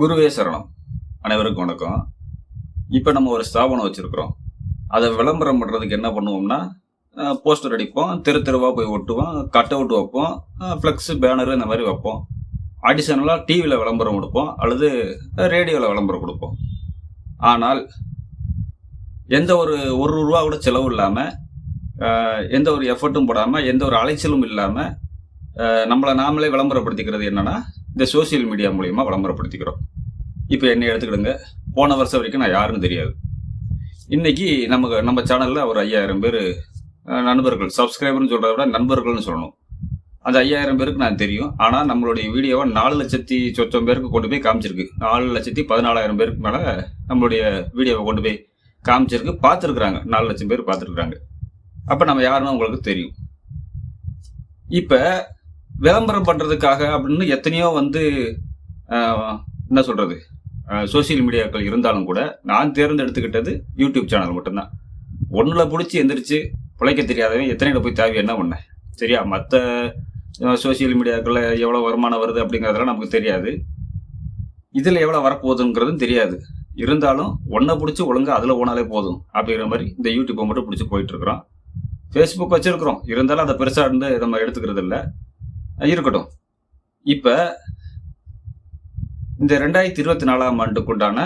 குருவே சரணம். அனைவருக்கும் வணக்கம். இப்போ நம்ம ஒரு ஸ்தாபனம் வச்சுருக்குறோம். அதை விளம்பரம் பண்ணுறதுக்கு என்ன பண்ணுவோம்னா போஸ்டர் அடிப்போம் தெரு தெருவாக போய் ஒட்டுவோம் கட் அவுட் வைப்போம் ஃப்ளெக்ஸு பேனரு இந்த மாதிரி வைப்போம். அடிஷனலாக டிவியில் விளம்பரம் கொடுப்போம் அல்லது ரேடியோவில் விளம்பரம் கொடுப்போம். ஆனால் எந்த ஒரு ஒரு ரூபா கூட செலவு இல்லாமல் எந்த ஒரு எஃபர்ட்டும் போடாமல் எந்த ஒரு அலைச்சலும் இல்லாமல் நம்மளை நாமளே விளம்பரப்படுத்திக்கிறது என்னன்னா இந்த சோஷியல் மீடியா மூலியமாக விளம்பரப்படுத்திக்கிறோம். இப்போ என்னை எடுத்துக்கிடுங்க. போன வருஷம் வரைக்கும் நான் யாருன்னு தெரியாது. இன்னைக்கு நமக்கு நம்ம சேனலில் ஒரு ஐயாயிரம் பேர் நண்பர்கள். சப்ஸ்கிரைபர்னு சொல்கிறத விட நண்பர்கள்னு சொல்லணும். அந்த ஐயாயிரம் பேருக்கு நான் தெரியும். ஆனால் நம்மளுடைய வீடியோவை நாலு லட்சத்தி சொச்சம் பேருக்கு கொண்டு போய் காமிச்சிருக்கு. நாலு லட்சத்தி பதினாலாயிரம் பேருக்கு மேலே நம்மளுடைய வீடியோவை கொண்டு போய் காமிச்சிருக்கு. பார்த்துருக்குறாங்க. நாலு லட்சம் பேர் பார்த்துருக்குறாங்க. அப்போ நம்ம யாருன்னு உங்களுக்கு தெரியும். இப்போ விளம்பரம் பண்ணுறதுக்காக அப்படின்னு எத்தனையோ வந்து என்ன சொல்கிறது சோஷியல் மீடியாக்கள் இருந்தாலும் கூட நான் தேர்ந்தெடுத்துக்கிட்டது யூடியூப் சேனல் மட்டும்தான். ஒன்றில் பிடிச்சி எந்திரிச்சு பிழைக்க தெரியாதவன் எத்தனையில போய் தேவை என்ன பண்ணேன் சரியா? மற்ற சோஷியல் மீடியாக்களில் எவ்வளோ வருமானம் வருது அப்படிங்கிறதெல்லாம் நமக்கு தெரியாது. இதில் எவ்வளோ வரப்போகுதுங்கிறதும் தெரியாது. இருந்தாலும் ஒன்றை பிடிச்சி ஒழுங்காக அதில் போனாலே போதும் அப்படிங்கிற மாதிரி இந்த யூடியூப்பை மட்டும் பிடிச்சி போயிட்டுருக்குறோம் ஃபேஸ்புக் வச்சுருக்குறோம். இருந்தாலும் அதை பெருசாக இருந்து நம்ம எடுத்துக்கிறது இல்லை இருக்கட்டும். இப்போ இந்த ரெண்டாயிரத்தி இருபத்தி நாலாம் ஆண்டுக்குண்டான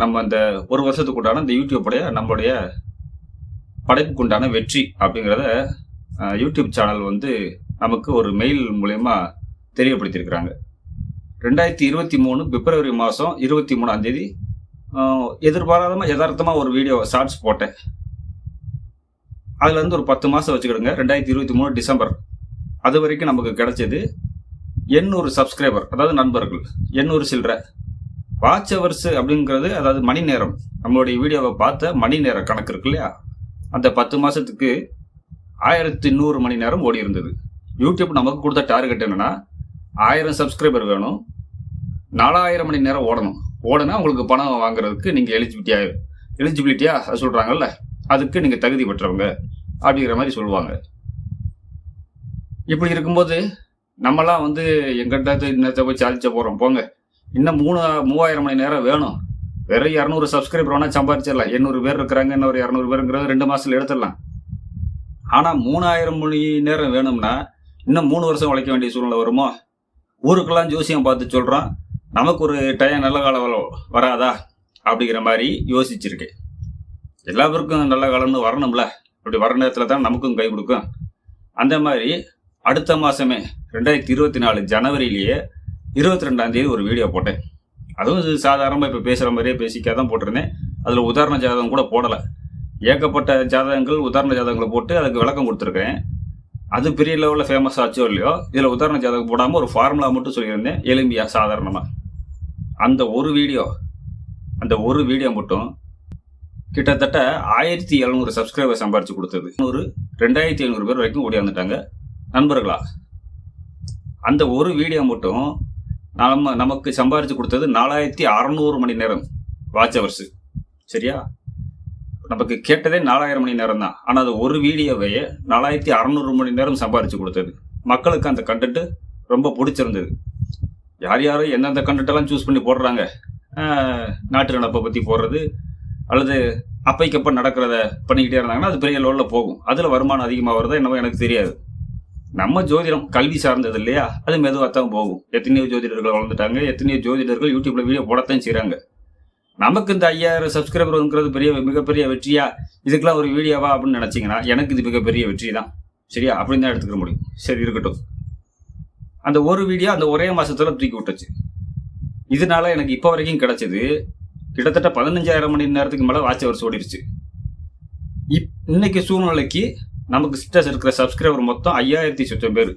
நம்ம இந்த ஒரு வருஷத்துக்குண்டான இந்த யூடியூப்புடைய நம்மளுடைய படைப்புக்குண்டான வெற்றி அப்படிங்கிறத யூடியூப் சேனல் வந்து நமக்கு ஒரு மெயில் மூலயமா தெரியப்படுத்தியிருக்கிறாங்க. ரெண்டாயிரத்தி இருபத்தி மூணு பிப்ரவரி மாதம் இருபத்தி மூணாம் தேதி எதிர்பாராதமாக யதார்த்தமாக ஒரு வீடியோ ஷார்ட்ஸ் போட்டேன். அதுலேருந்து ஒரு பத்து மாதம் வச்சுக்கிடுங்க. ரெண்டாயிரத்தி இருபத்தி மூணு டிசம்பர். அது வரைக்கும் நமக்கு கிடைச்சது எண்ணூறு சப்ஸ்கிரைபர் அதாவது நண்பர்கள் எண்ணூறு சில்லற. வாட்ச் ஹவர்ஸ் அப்படிங்கிறது அதாவது மணி நேரம். நம்மளுடைய வீடியோவை பார்த்த மணி நேர கணக்கு இருக்கு இல்லையா? அந்த பத்து மாதத்துக்கு ஆயிரத்தி நூறு மணி நேரம் ஓடி இருந்தது. யூடியூப் நமக்கு கொடுத்த டார்கெட் என்னென்னா ஆயிரம் சப்ஸ்கிரைபர் வேணும். நாலாயிரம் மணி நேரம் ஓடணும். ஓடனா உங்களுக்கு பணம் வாங்குறதுக்கு நீங்கள் எலிஜிபிலிட்டியா எலிஜிபிலிட்டியாக சொல்கிறாங்கல்ல அதுக்கு நீங்கள் தகுதி பெற்றவங்க அப்படிங்கிற மாதிரி சொல்லுவாங்க. இப்படி இருக்கும்போது நம்மலாம் வந்து எங்கிட்ட இன்னத்தை போய் சாதிச்ச போகிறோம் போங்க. இன்னும் மூணு மூவாயிரம் மணி நேரம் வேணும். வெறும் இரநூறு சப்ஸ்கிரைபர் வேணால் சம்பாரிச்சிடலாம் எண்ணூறு பேர் இருக்கிறாங்க இன்னொரு இரநூறு பேருங்கிறது ரெண்டு மாதத்தில் எடுத்துடலாம். ஆனால் மூணாயிரம் மணி நேரம் வேணும்னா இன்னும் மூணு வருஷம் உழைக்க வேண்டிய சூழ்நிலை வருமோ? ஊருக்கெல்லாம் ஜோசியம் பார்த்து சொல்கிறோம் நமக்கு ஒரு டைம் நல்ல காலம் வராதா? அப்படிங்கிற மாதிரி யோசிச்சிருக்கேன். எல்லா பேருக்கும் நல்ல காலம்னு வரணும்ல. அப்படி வர நேரத்தில் தான் நமக்கும் கை கொடுக்கும். அந்த மாதிரி அடுத்த மாதமே ரெண்டாயிரத்தி இருபத்தி நாலு ஜனவரியிலேயே இருபத்தி ரெண்டாம் தேதி ஒரு வீடியோ போட்டேன். அதுவும் இது சாதாரணமாக இப்போ பேசுகிற மாதிரியே பேசிக்காக தான் போட்டிருந்தேன். அதில் உதாரண ஜாதகம் கூட போடலை. ஏகப்பட்ட ஜாதகங்கள் உதாரண ஜாதகங்களை போட்டு அதுக்கு விளக்கம் கொடுத்துருக்கேன். அது பெரிய லெவலில் ஃபேமஸ் ஆச்சோ இல்லையோ இதில் உதாரண ஜாதகம் போடாமல் ஒரு ஃபார்முலா மட்டும் சொல்லியிருந்தேன் எலும்பியா சாதாரணமாக அந்த ஒரு வீடியோ அந்த ஒரு வீடியோ மட்டும் கிட்டத்தட்ட ஆயிரத்தி எழுநூறு சப்ஸ்கிரைபர் சம்பாரிச்சு கொடுத்தது. ஒரு ரெண்டாயிரத்தி ஐநூறு பேர் வரைக்கும் ஓடி வந்துட்டாங்க. நண்பர்களா அந்த ஒரு வீடியோ மட்டும் நம்ம நமக்கு சம்பாரித்து கொடுத்தது நாலாயிரத்தி அறநூறு மணி நேரம் வாட்ச் ஹவர்ஸ் சரியா? நமக்கு கேட்டதே நாலாயிரம் மணி நேரம் தான். ஆனால் அது ஒரு வீடியோவையே நாலாயிரத்தி அறநூறு மணி நேரம் சம்பாரித்து கொடுத்தது. மக்களுக்கு அந்த கண்டென்ட்டு ரொம்ப பிடிச்சிருந்தது. யார் யாரும் எந்தெந்த கண்டென்ட்டெல்லாம் சூஸ் பண்ணி போடுறாங்க? நாட்டு நடப்பை பற்றி போடுறது அல்லது அப்பைக்கப்போ நடக்கிறத பண்ணிக்கிட்டே இருந்தாங்கன்னா அது பெரிய லெவலில் போகும். அதில் வருமானம் அதிகமாக வருதா என்னவோ எனக்கு தெரியாது. நம்ம ஜோதிடம் கல்வி சார்ந்தது இல்லையா? அது மெதுவாக தான் போகும். எத்தனையோ ஜோதிடர்கள் வளர்ந்துட்டாங்க. எத்தனையோ ஜோதிடர்கள் யூடியூப்ல வீடியோ போடத்தான் செய்கிறாங்க நமக்கு இந்த ஐயாயிரம் சப்ஸ்கிரைபர் பெரிய மிகப்பெரிய வெற்றியா? இதுக்கெல்லாம் ஒரு வீடியோவா அப்படின்னு நினைச்சீங்கன்னா எனக்கு இது மிகப்பெரிய வெற்றி தான். சரியா? அப்படின்னு தான் எடுத்துக்க முடியும். சரி இருக்கட்டும். அந்த ஒரு வீடியோ அந்த ஒரே மாதத்தில் தூக்கி விட்டுச்சு. இதனால எனக்கு இப்போ வரைக்கும் கிடைச்சது கிட்டத்தட்ட பதினஞ்சாயிரம் மணி நேரத்துக்கு மேலே வாட்ச் ஹவர்ஸ் ஓடிடுச்சு இப் இன்னைக்கு சூழ்நிலைக்கு நமக்கு ஸ்டேட்டஸ் இருக்கிற சப்ஸ்கிரைபர் மொத்தம் ஐயாயிரத்தி சொச்சம் பேர்.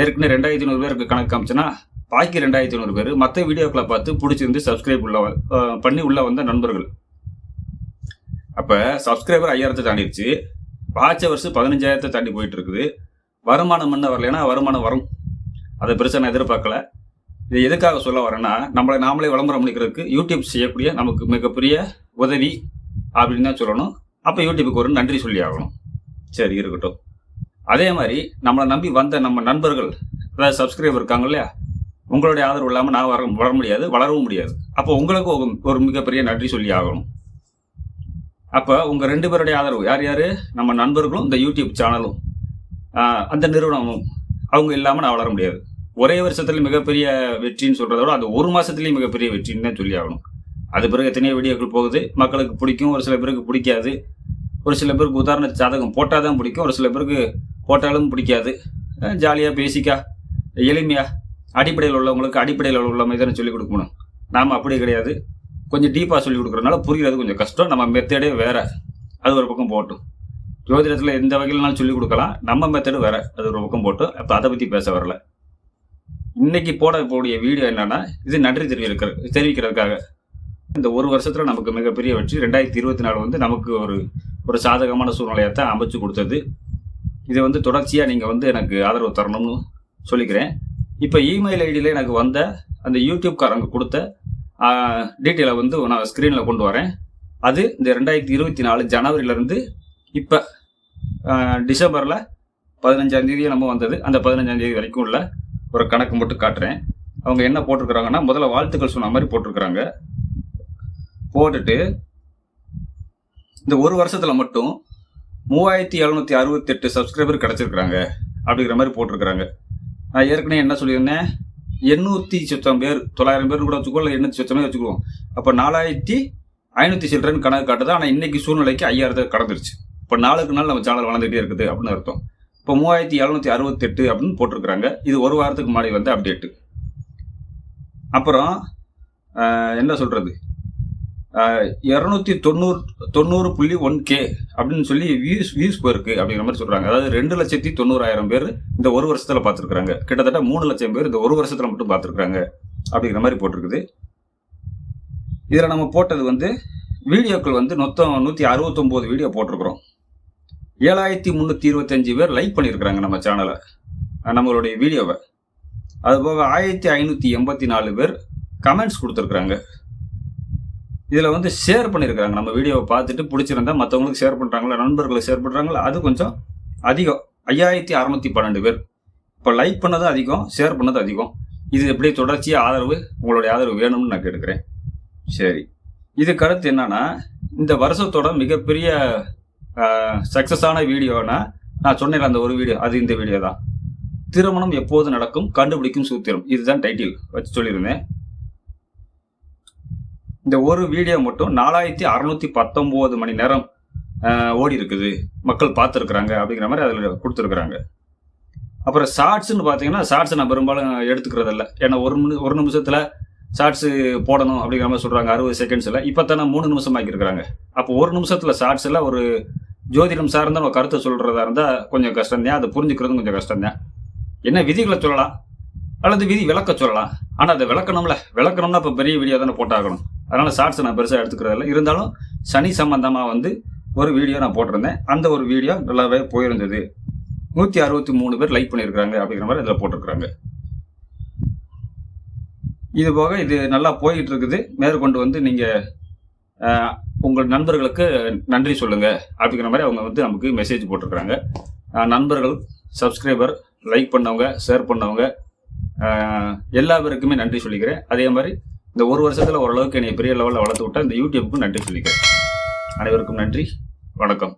ஏற்கனவே ரெண்டாயிரத்தி ஐநூறு பேருக்கு கணக்கு காமிச்சுன்னா பாக்கி ரெண்டாயிரத்தி ஐநூறு பேர் மற்ற வீடியோக்களை பார்த்து பிடிச்சிருந்து சப்ஸ்கிரைப் உள்ள பண்ணி உள்ள வந்த நண்பர்கள். அப்போ சப்ஸ்கிரைபர் ஐயாயிரத்தை தாண்டிடுச்சு பாய்ச்ச வருஷம் பதினஞ்சாயிரத்தை தாண்டி போயிட்டு இருக்குது வருமானம் என்ன வரலைன்னா வருமானம் வரும். அதை பெருசாக நான் எதிர்பார்க்கல. இது எதுக்காக சொல்ல வரேன்னா நம்மளை நாமளே விளம்பரம் பண்ணிக்கிறதுக்கு யூடியூப் செய்யக்கூடிய நமக்கு மிகப்பெரிய உதவி அப்படின்னு தான் சொல்லணும். அப்போ யூடியூபுக்கு ஒரு நன்றி சொல்லி ஆகணும். சரி இருக்கட்டும். அதே மாதிரி நம்மளை நம்பி வந்த நம்ம நண்பர்கள் அதாவது சப்ஸ்கிரைபர் இருக்காங்க இல்லையா? உங்களுடைய ஆதரவு இல்லாமல் நான் வர வளர முடியாது வளரவும் முடியாது. அப்போ உங்களுக்கு ஒரு- மிகப்பெரிய நன்றி சொல்லி ஆகணும். அப்போ உங்கள் ரெண்டு பேருடைய ஆதரவு யார் யார்? நம்ம நண்பர்களும் இந்த யூடியூப் சேனலும் அந்த நிறுவனமும் அவங்க இல்லாமல் நான் வளர முடியாது. ஒரே வருஷத்துல மிகப்பெரிய வெற்றின்னு சொல்கிறத விட அந்த ஒரு மாதத்துலேயும் மிகப்பெரிய வெற்றின்னு தான் சொல்லி ஆகணும். அது பிறகு எத்தனையோ வீடியோக்கள் போகுது மக்களுக்கு பிடிக்கும் ஒரு சில பேருக்கு பிடிக்காது. ஒரு சில பேருக்கு உதாரண ஜாதகம் போட்டால் தான் பிடிக்கும். ஒரு சில பேருக்கு போட்டாலும் பிடிக்காது. ஜாலியாக பேசிக்கா எளிமையா அடிப்படையில் உள்ளவங்களுக்கு அடிப்படையில் உள்ள மாதிரி சொல்லிக் கொடுக்கணும். நாம் அப்படி கிடையாது. கொஞ்சம் டீப்பாக சொல்லிக் கொடுக்குறதுனால புரிகிறது கொஞ்சம் கஷ்டம். நம்ம மெத்தடே வேற. அது ஒரு பக்கம் போட்டும். ஜோதிடத்தில் எந்த வகையிலனாலும் சொல்லிக் கொடுக்கலாம். நம்ம மெத்தடு வேற. அது ஒரு பக்கம் போட்டும். அப்போ அதை பற்றி பேச வரல. இன்னைக்கு போடக்கூடிய வீடியோ என்னன்னா இது நன்றி தெரிவிக்கிற தெரிவிக்கிறதுக்காக. இந்த ஒரு வருஷத்தில் நமக்கு மிகப்பெரிய வெற்றி. ரெண்டாயிரத்தி இருபத்தி நாலு வந்து நமக்கு ஒரு ஒரு சாதகமான சூழ்நிலையத்தை அமைச்சு கொடுத்தது. இதை வந்து தொடர்ச்சியாக நீங்கள் வந்து எனக்கு ஆதரவு தரணும்னு சொல்லிக்கிறேன். இப்போ இமெயில் ஐடியில் எனக்கு வந்த அந்த யூடியூப்காரங்க கொடுத்த டீட்டெயிலை வந்து நான் ஸ்க்ரீனில் கொண்டு வரேன். அது இந்த ரெண்டாயிரத்தி இருபத்தி நாலு ஜனவரியிலேருந்து இப்போ டிசம்பரில் பதினஞ்சாம் தேதி நம்ம வந்தது. அந்த பதினஞ்சாம் தேதி வரைக்கும் உள்ள ஒரு கணக்கு மட்டும் காட்டுறேன். அவங்க என்ன போட்டிருக்கிறாங்கன்னா முதல்ல வாழ்த்துக்கள் சொன்ன மாதிரி போட்டிருக்கிறாங்க. போட்டுட்டு இந்த ஒரு வருஷத்துல மட்டும் மூவாயிரத்தி எழுநூத்தி அறுபத்தி எட்டு சப்ஸ்கிரைபர் கிடைச்சிருக்கிறாங்க அப்படிங்கிற மாதிரி போட்டிருக்கிறாங்க. நான் ஏற்கனவே என்ன சொல்லியிருந்தேன்? எண்ணூத்தி சுத்தம் பேர் தொள்ளாயிரம் பேர் கூட வச்சுக்கோ இல்லை எண்ணூத்தி பேர் வச்சுக்குவோம். அப்போ நாலாயிரத்தி ஐநூத்தி சில்லறன்னு கணக்கு காட்டுது. ஆனால் இன்னைக்கு சூழ்நிலைக்கு ஐயாயிரத்தை கடந்துருச்சு. இப்போ நாளுக்கு நாள் நம்ம சேனல் வளர்ந்துகிட்டே இருக்குது அப்படின்னு அர்த்தம். இப்போ மூவாயிரத்தி எழுநூத்தி அறுபத்தெட்டு அப்படின்னு போட்டிருக்கிறாங்க. இது ஒரு வாரத்துக்கு முன்னாடி வந்து அப்டேட்டு அப்புறம் என்ன சொல்றது? இரநூத்தி தொண்ணூறு தொண்ணூறு புள்ளி ஒன் கே அப்படின்னு சொல்லி வியூஸ் வியூஸ் போயிருக்கு அப்படிங்கிற மாதிரி சொல்கிறாங்க அதாவது ரெண்டு லட்சத்தி தொண்ணூறாயிரம் பேர் இந்த ஒரு வருஷத்தில் பார்த்துருக்குறாங்க. கிட்டத்தட்ட மூணு லட்சம் பேர் இந்த ஒரு வருஷத்தில் மட்டும் பார்த்துருக்குறாங்க அப்படிங்கிற மாதிரி போட்டிருக்குது. இதில் நம்ம போட்டது வந்து வீடியோக்கள் வந்து மொத்தம் நூற்றி அறுபத்தொம்போது வீடியோ போட்டிருக்கிறோம். ஏழாயிரத்தி முந்நூற்றி இருபத்தஞ்சு பேர் லைக் பண்ணியிருக்கிறாங்க நம்ம சேனலை நம்மளுடைய வீடியோவை அதுபோக ஆயிரத்தி ஐநூற்றி எண்பத்தி நாலு பேர் கமெண்ட்ஸ் கொடுத்துருக்குறாங்க. இதில் வந்து ஷேர் பண்ணியிருக்கிறாங்க நம்ம வீடியோவை பார்த்துட்டு பிடிச்சிருந்தா மற்றவங்களுக்கு ஷேர் பண்ணுறாங்களா நண்பர்களுக்கு ஷேர் பண்ணுறாங்களா அது கொஞ்சம் அதிகம். ஐயாயிரத்தி அறநூற்றி பன்னெண்டு பேர். இப்போ லைக் பண்ணதும் அதிகம் ஷேர் பண்ணது அதிகம். இது எப்படி தொடர்ச்சியாக ஆதரவு உங்களுடைய ஆதரவு வேணும்னு நான் கேட்டுக்கிறேன். சரி. இது கருத்து என்னன்னா இந்த வருஷத்தோட மிகப்பெரிய சக்ஸஸான வீடியோனா நான் சொன்னேன் அந்த ஒரு வீடியோ அது இந்த வீடியோ தான். திருமணம் எப்போது நடக்கும் கண்டுபிடிக்கும் சூத்திரம். இதுதான் டைட்டில் வச்சு சொல்லியிருந்தேன். இந்த ஒரு வீடியோ மட்டும் நாலாயிரத்தி அறநூத்தி பத்தொம்போது மணி நேரம் ஓடி இருக்குது மக்கள் பார்த்துருக்குறாங்க அப்படிங்கிற மாதிரி அதில் கொடுத்துருக்குறாங்க. அப்புறம் ஷார்ட்ஸ்னு பார்த்தீங்கன்னா ஷார்ட்ஸ் நான் பெரும்பாலும் எடுத்துக்கிறதில்ல. ஏன்னா ஒரு மணி ஒரு நிமிஷத்தில் ஷார்ட்ஸு போடணும் அப்படிங்கிற மாதிரி சொல்கிறாங்க அறுபது செகண்ட்ஸில் இப்போ தானே மூணு நிமிஷம் ஆக்கியிருக்கிறாங்க அப்போ ஒரு நிமிஷத்தில் ஷார்ட்ஸில் ஒரு ஜோதிடம் சார்ந்த ஒரு கருத்தை சொல்கிறதா இருந்தால் கொஞ்சம் கஷ்டம்தான் அதை புரிஞ்சுக்கிறதும் கொஞ்சம் கஷ்டம்தான் என்ன விதிகளை சொல்லலாம்? அல்லது விதி விளக்க சொல்லலாம். ஆனால் அதை விளக்கணும்ல. விளக்கணும்னா இப்போ பெரிய வீடியோ தானே போட்டாகணும். அதனால் ஷார்ட்ஸை நான் பெருசாக எடுத்துக்கிறதில்ல. இருந்தாலும் சனி சம்பந்தமாக வந்து ஒரு வீடியோ நான் போட்டிருந்தேன். அந்த ஒரு வீடியோ நல்லாவே போயிருந்தது. நூற்றி அறுபத்தி மூணு பேர் லைக் பண்ணியிருக்கிறாங்க அப்படிங்கிற மாதிரி இதில் போட்டிருக்கிறாங்க. இது போக இது நல்லா போயிட்டு இருக்குது மேற்கொண்டு வந்து நீங்கள் உங்கள் நண்பர்களுக்கு நன்றி சொல்லுங்கள் அப்படிங்கிற மாதிரி அவங்க வந்து நமக்கு மெசேஜ் போட்டிருக்கிறாங்க. நண்பர்கள் சப்ஸ்கிரைபர் லைக் பண்ணவங்க ஷேர் பண்ணவங்க எல்லா பேருக்குமே நன்றி சொல்லிக்கிறேன். அதே மாதிரி இந்த ஒரு வருஷத்தில் ஓரளவுக்கு என்னை பெரிய லெவலில் வளர்த்து விட்டா இந்த யூடியூப்புக்கும் நன்றி சொல்லிக்கிறேன். அனைவருக்கும் நன்றி. வணக்கம்.